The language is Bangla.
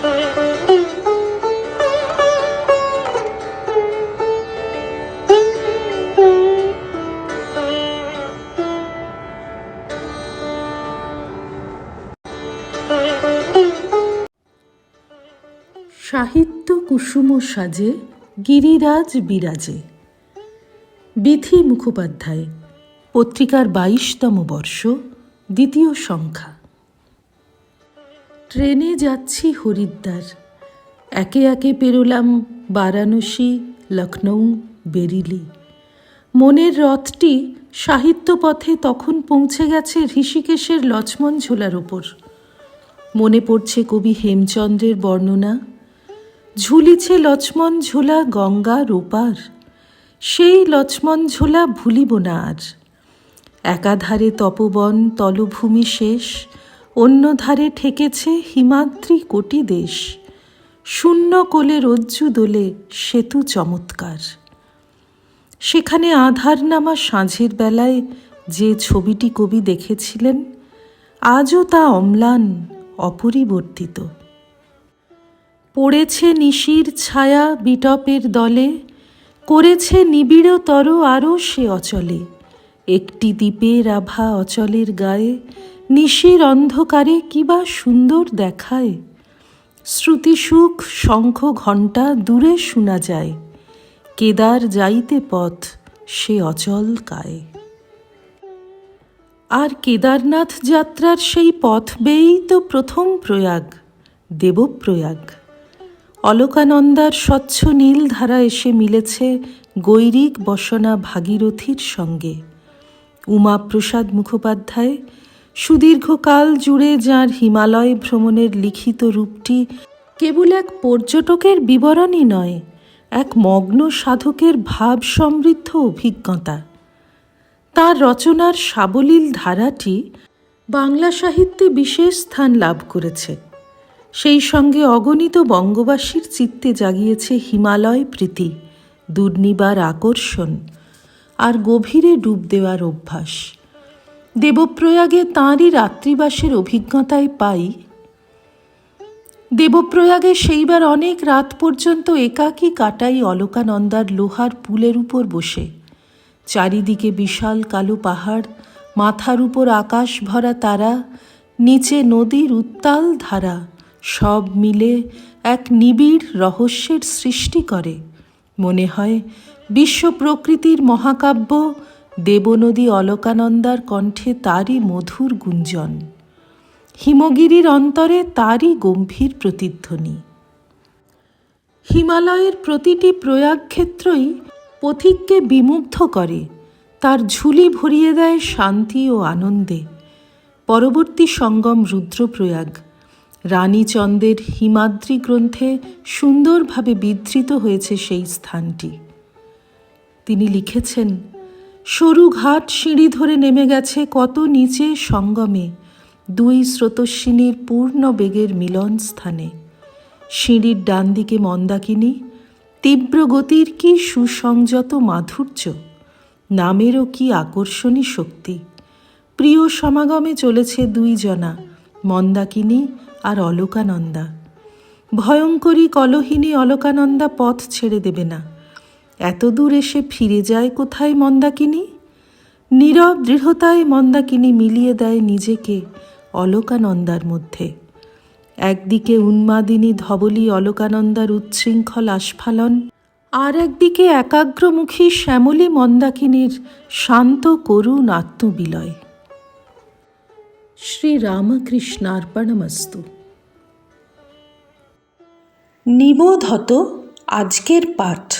সাহিত্য কুসুম সাজে গিরিরাজ বিরাজে। বিথি মুখোপাধ্যায় পত্রিকার বাইশতম বর্ষ দ্বিতীয় সংখ্যা। ট্রেনে যাচ্ছি হরিদ্বার। একে একে পেরোলাম বারাণসী লখনৌ বেরিলি। মনের রথটি সাহিত্য পথে তখন পৌঁছে গেছে ঋষিকেশের লক্ষ্মণ ঝোলার ওপর মনে পড়ছে কবি হেমচন্দ্রের বর্ণনা, ঝুলিছে লক্ষ্মণ ঝোলা গঙ্গা রূপার, সেই লক্ষ্মণ ঝোলা ভুলিব না আর। একাধারে তপবন, তলভূমি শেষ অন্য ধারে ঠেকেছে হিমাদ্রি কোটি দেশ। শূন্য কোলে রজ্জু দোলে সেতু চমৎকার। সেখানে আধার নামা সাঁঝের বেলায় যে ছবিটি কবি দেখেছিলেন, আজও তা অম্লান, অপরিবর্তিত। পড়েছে নিশির ছায়া বিটপের দলে, করেছে নিবিড়তর আরও সে অচলে। একটি দ্বীপের আভা অচলের গায়ে, নিশির অন্ধকারে কিবা সুন্দর দেখায়। শ্রুতিসুখ শঙ্খ ঘণ্টা দূরে শোনা যায়, কেদার যাইতে পথ সে অচল কায়। আর কেদারনাথ যাত্রার সেই পথ বেয়েই তো প্রথম প্রয়াগ, দেবপ্রয়াগ। অলকানন্দার স্বচ্ছ নীল ধারা এসে মিলেছে গৈরিক বসনা ভাগীরথীর সঙ্গে। উমাপ্রসাদ মুখোপাধ্যায়, সুদীর্ঘকাল জুড়ে যার হিমালয় ভ্রমণের লিখিত রূপটি কেবল এক পর্যটকের বিবরণই নয়, এক মগ্ন সাধকের ভাব সমৃদ্ধ অভিজ্ঞতা। তার রচনার সাবলীল ধারাটি বাংলা সাহিত্যে বিশেষ স্থান লাভ করেছে। সেই সঙ্গে অগণিত বঙ্গবাসীর চিত্তে জাগিয়েছে হিমালয় প্রীতি, দুর্নিবার আকর্ষণ। আর গভীরে ডুব দেওয়ার অভ্যাস। দেবপ্রয়াগে তাঁরই রাত্রিবাসের অভিজ্ঞতায় পাই। দেবপ্রয়াগে সেইবার অনেক রাত পর্যন্ত একাকী কাটাই অলকানন্দার লোহার পুলের উপর বসে। চারিদিকে বিশাল কালো পাহাড়, মাথার উপর আকাশ ভরা তারা, নিচে নদীর উত্তাল ধারা, সব মিলে এক নিবিড় রহস্যের সৃষ্টি করে। মনে হয় বিশ্ব প্রকৃতির মহাকাব্য, দেবনদী অলকানন্দার কণ্ঠে তারই মধুর গুঞ্জন। হিমগিরির অন্তরে তারই গম্ভীর প্রতিধ্বনি। হিমালয়ের প্রতিটি প্রয়াগক্ষেত্রই পথিককে বিমুগ্ধ করে, তার ঝুলি ভরিয়ে দেয় শান্তি ও আনন্দে। পরবর্তী সঙ্গম রুদ্রপ্রয়াগ, রানীচন্দের হিমাদ্রি গ্রন্থে সুন্দরভাবে বিধৃত হয়েছে সেই স্থানটি। তিনি লিখেছেন, সরু ঘাট সিঁড়ি ধরে নেমে গেছে কত নিচে সঙ্গমে, দুই স্রোতস্বিনীর পূর্ণ বেগের মিলন স্থানে। সিঁড়ির ডান দিকে মন্দাকিনী, তীব্র গতির কি সুসংযত মাধুর্য, নামেরও কি আকর্ষণী শক্তি। প্রিয় সমাগমে চলেছে দুই জনা, মন্দাকিনী আর অলকানন্দা। ভয়ঙ্করী কলহিনী অলকানন্দা পথ ছেড়ে দেবে না। এত দূর এসে ফিরে যায় কোথায় মন্দাকিনী? নীরব দৃঢ়তায় মন্দাকিনী মিলিয়ে দেয় নিজেকে অলকানন্দার মধ্যে। একদিকে উন্মাদিনী ধবলী অলকানন্দার উচ্ছৃঙ্খল আস্ফালন, আর একদিকে একাগ্রমুখী শ্যামলী মন্দাকিনীর শান্ত করুণ আত্মবিলয়। শ্রীরামকৃষ্ণার্পণমস্তু। নিবোধ হত আজকের পাঠ।